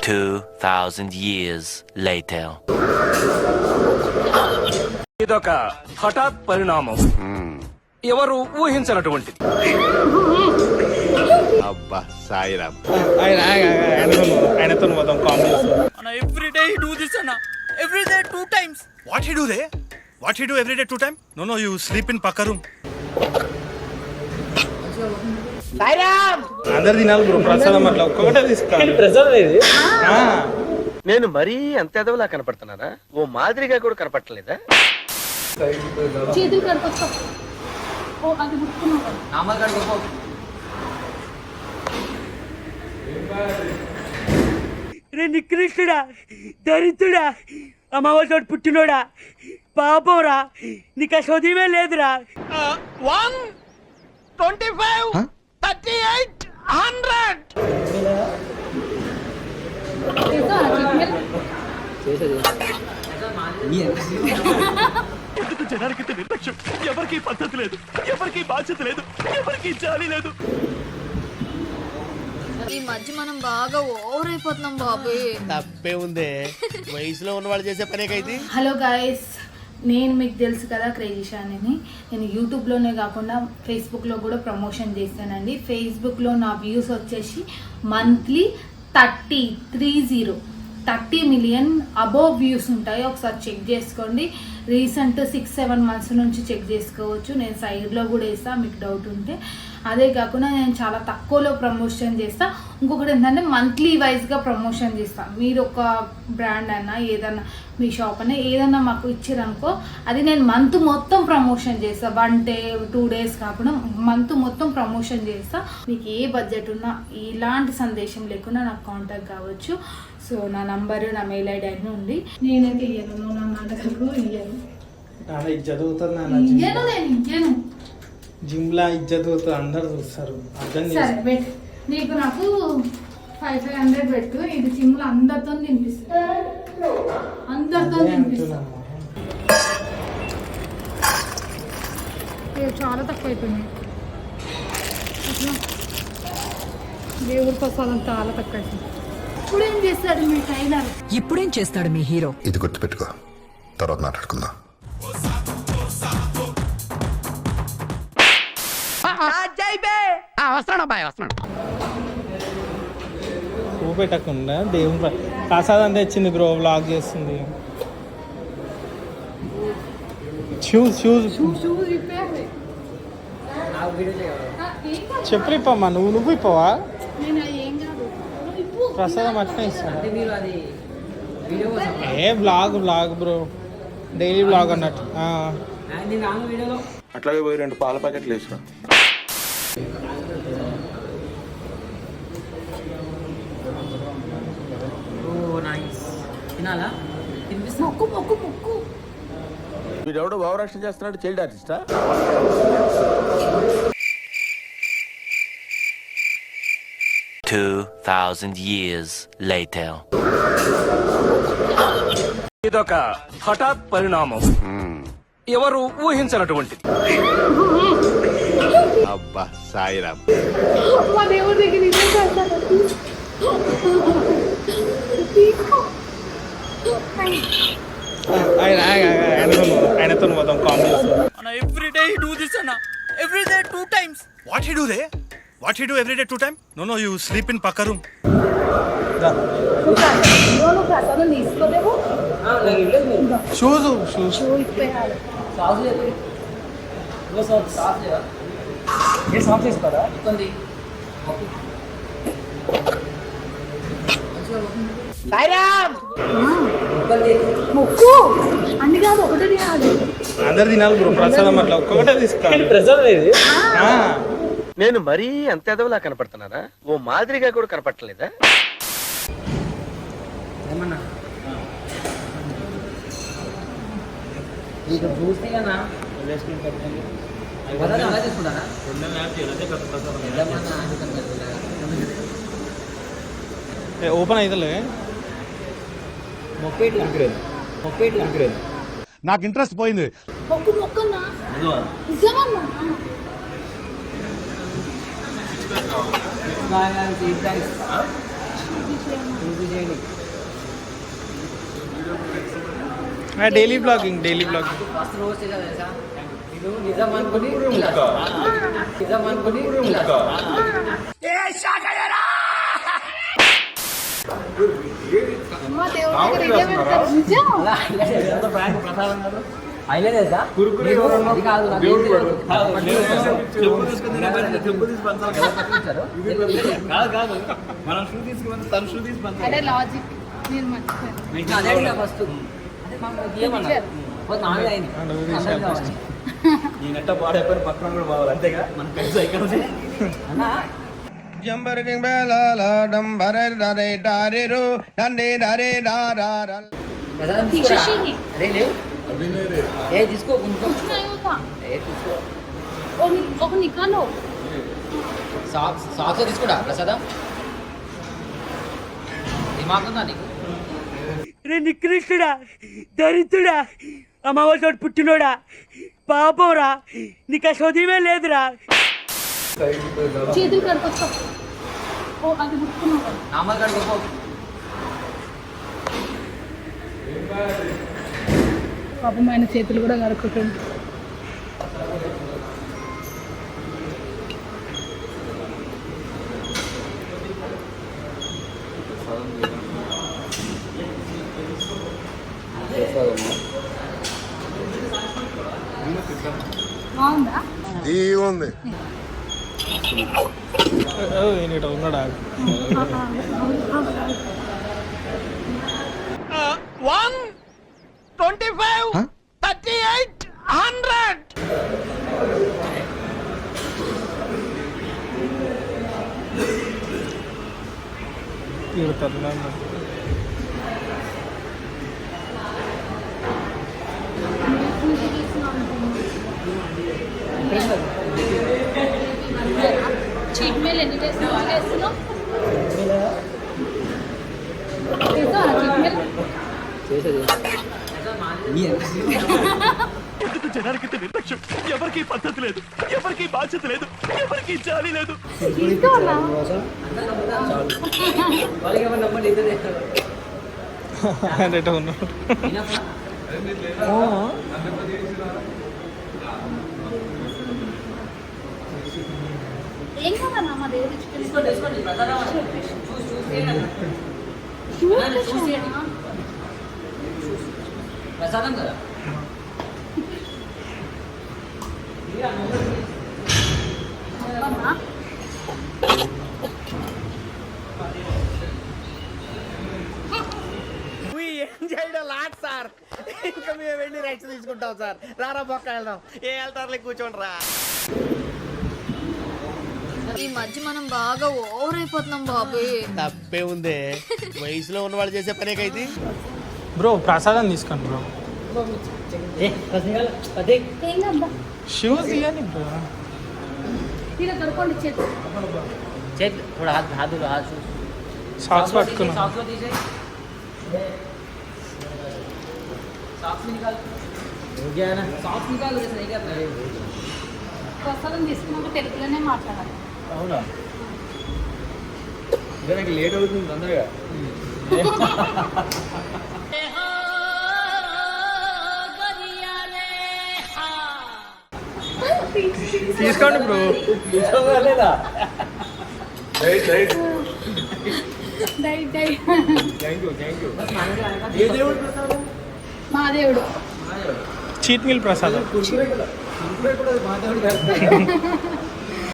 Two thousand years later. ఇదొక హఠాత్ పరిణామం. ఎవరు ఊహించినటువంటిది. అబ్బా సాయిరామ్ ఆయన ఆయనతో పోదాం comedy every day do this అన్న every day two times what you do they what you do every day two time no no you sleep in పక్క రూమ్ అందరు తినాలి బ్రో ప్రసాదం అట్లా ఒక్కొక్కటే తీసుకోవాలి ప్రసాదం ఇది? నేను మరీ అంత ఎదవలా కనపడుతున్నారా ఓ మాదిరిగా కూడా కనపడలేదా చేతులు కడుకొస్తా ఓ అది ముట్టుకున్నావు రే నికృష్టుడా దరిద్రుడా అమ్మవారి పుట్టినోడా పాపంరా నీకు ఆ లేదురా. One twenty five! Thirty eight hundred ఎందుకు జనానికి నిర్లక్ష్యం? ఎవరికి పద్ధతి లేదు. ఎవరికి బాధ్యత లేదు. ఎవరికి జాలి లేదు. ఈ మధ్య మనం బాగా ఓవర్ అయిపోతున్నాం బాబోయ్ తప్పే ఉందే. వయసులో ఉన్నవాళ్ళు చేసే పనేకైతే? Hello guys. నేను మీకు తెలుసు కదా క్రేజీ షానిని నేను యూట్యూబ్లోనే కాకుండా ఫేస్బుక్లో కూడా ప్రమోషన్ చేస్తానండి. ఫేస్బుక్లో నా వ్యూస్ వచ్చేసి monthly thirty three zero. Thirty million above views ఉంటాయి. ఒకసారి చెక్ చేసుకోండి. రీసెంట్ సిక్స్ సెవెన్ మంత్స్ నుంచి చెక్ చేసుకోవచ్చు. నేను సైడ్లో కూడా వేస్తాను మీకు డౌట్ ఉంటే. అదే కాకుండా నేను చాలా తక్కువలో ప్రమోషన్ చేస్తా. ఇంకొకటి ఏంటంటే మంత్లీ వైజ్గా ప్రమోషన్ చేస్తాను మీరు ఒక బ్రాండ్ అయినా ఏదన్నా మీ షాప్ అయినా ఏదన్నా మాకు ఇచ్చారనుకో అది నేను మంత్ మొత్తం ప్రమోషన్ చేస్తా. వన్ డే టూ డేస్ కాకుండా మంత్ మొత్తం ప్రమోషన్ చేస్తా. మీకు ఏ బడ్జెట్ ఉన్నా ఇలాంటి సందేశం లేకుండా నాకు కాంటాక్ట్ కావచ్చు. సో నా నంబరు నా మెయిల్ ఐడి అన్నీ ఉంది. నేనైతే ఇయ్యను. నా నాటకాలు ఇయ్యను. నాన్న ఇజ్జత్ అవుతుంది నాన్న ఇయ్యను నేను ఇయ్యను జిమ్ లా ఇజ్జత్ అందరు చూస్తారు. అర్థం సరే చేసుకో. పెట్టు. నీకు నాకు ఫైవ్ ఫైవ్ హండ్రెడ్ పెట్టు. ఇది జిమ్లో అందరితో తినిపిస్తుంది అందరితో అదే తినిపిస్తుంది చాలా తక్కువ అయిపోయింది ఇట్లా దేవుడి ప్రసాదం చాలా తక్కువ అయిపోయింది ఇప్పుడు ఏం చేస్తాడు మీ టైలర్ ఇప్పుడేం చేస్తాడు మీ హీరో? ఇది గుర్తుపెట్టుకో. తర్వాత మాట్లాడుకుందాం. పెట్టకుండా దేవుని ప్ర- ప్రసాదం తెచ్చింది బ్రో వ్లాగ్ చేస్తుంది. షూస్. చెప్పు ఇప్పమ్మా నువ్వు నువ్వు ఇప్పవా. ప్రసాదం అట్నే ఇస్తాను ఏ blog blog bro daily blog అన్నట్టు. ఆ. అట్లాగే పోయి రెండు పాల ప్యాకెట్లు వేసుకురా మొక్కు మొక్కు మొక్కు. వీడెవడో భావరక్షణ చేస్తున్నాడు చైల్డ్ ఆర్టిస్టా? Two thousand years later. ఇదొక హఠాత్ పరిణామం. ఎవరు ఊహించినటువంటిది. అబ్బా సాయిరామ్. ఆయన ఆయన- ఆయనతో అన్న ఎవ్రీ డే డూ దిస్ అన్న. Every day two times what you do they what you do every day two time no no you sleep in పక్క రూమ్ నువ్వు ప్రసాదం తీసుకోలేవు షూస్ షూస్ షూ ఇప్పేయాలి మొక్కు. అన్ని కాదు ఒకటే తినాలి. అందరు తినాలి బ్రో ప్రసాదం అట్లా ఒక్కొక్కటే తీసుకోవాలి ప్రసాదం ఇది నేను మరీ అంత ఎదవలా కనపడుతున్నారా ఓ మాదిరిగా కూడా కనపడలేదా ఓపెన్ అవుతలే నాకు ఇంట్రెస్ట్ పోయింది. मैं डेली ब्लॉगिंग डेली ब्लॉगिंग మా దేవుడి దగ్గర నిజం డైలీ బ్లాగింగ్ డైలీ బ్లాగింగ్ అదే లాజిక్ నేను మర్చిపోయాను నేనట్ట పాడైపోయిన పక్కన కూడా బావాలి అంతేగా? మన కలిసి ఇక్కడ తీసేసి తీసుకో ఒక నికాలో సాక్స్ సాక్స్ తీసుకురా ప్రసాదం దిమాగ్ ఉందా నీకు రే నికృష్టుడా దరిద్రుడా అమావాసోడు పుట్టినోడా పాపంరా నీకు ఆ చదివే లేదురా చేతులు కడుకొస్తా ఓ అది ముట్టుకున్నావు. నామల్ కాడికి పో పాపం ఆయన చేతులు కూడా కడుక్కుంటుంది ఉంది ఉన్నాడా one. Twenty five thirty eight hundred cheat ఎన్ని వేస్తున్నావు ఎందుకు జనానికి నిర్లక్ష్యం? ఎవరికి పద్ధతి లేదు. ఎవరికి బాధ్యత లేదు. ఎవరికి జాలి లేదు. ఉన్నాడు ఏం మా ప్రసాదం ప్రసాదం కదా చేయడం లాట్ సార్ ఇంకా మేము వెళ్ళి రెస్ట్ తీసుకుంటాం సార్ రారా పక్క వెళ్దాం. ఏ వెళ్తారులే కూర్చోండి రా. ఈ మధ్య మనం బాగా ఓవర్ అయిపోతున్నాం బాబు. తప్పే ఉంది. వయసులో ఉన్న వాళ్ళు చేసే పనే కైతే బ్రో ప్రసాదం తీసుకోండి బ్రో ఏం కాదా షూస్ ఇవ్వండి బ్రో మీరు కడుకోండి చేతులు చేతి थोड़ा हाथ हाथ दो हाथ సాక్స్ పట్టుకున్నా सॉक्स में दीजिए सॉक्स में निकाल हो गया ना सॉक्स निकाल वैसे नहीं करना ప్రసాదం తీసుకున్నాక తెలుగులోనే మాట్లాడాలి అవునా ఇదే నాకు లేట్ అవుతుంది తొందరగా తీసుకోండి బ్రో. లేదా diet diet thank you thank you మా దేవుడు చీట్ మీల్ ప్రసాదం.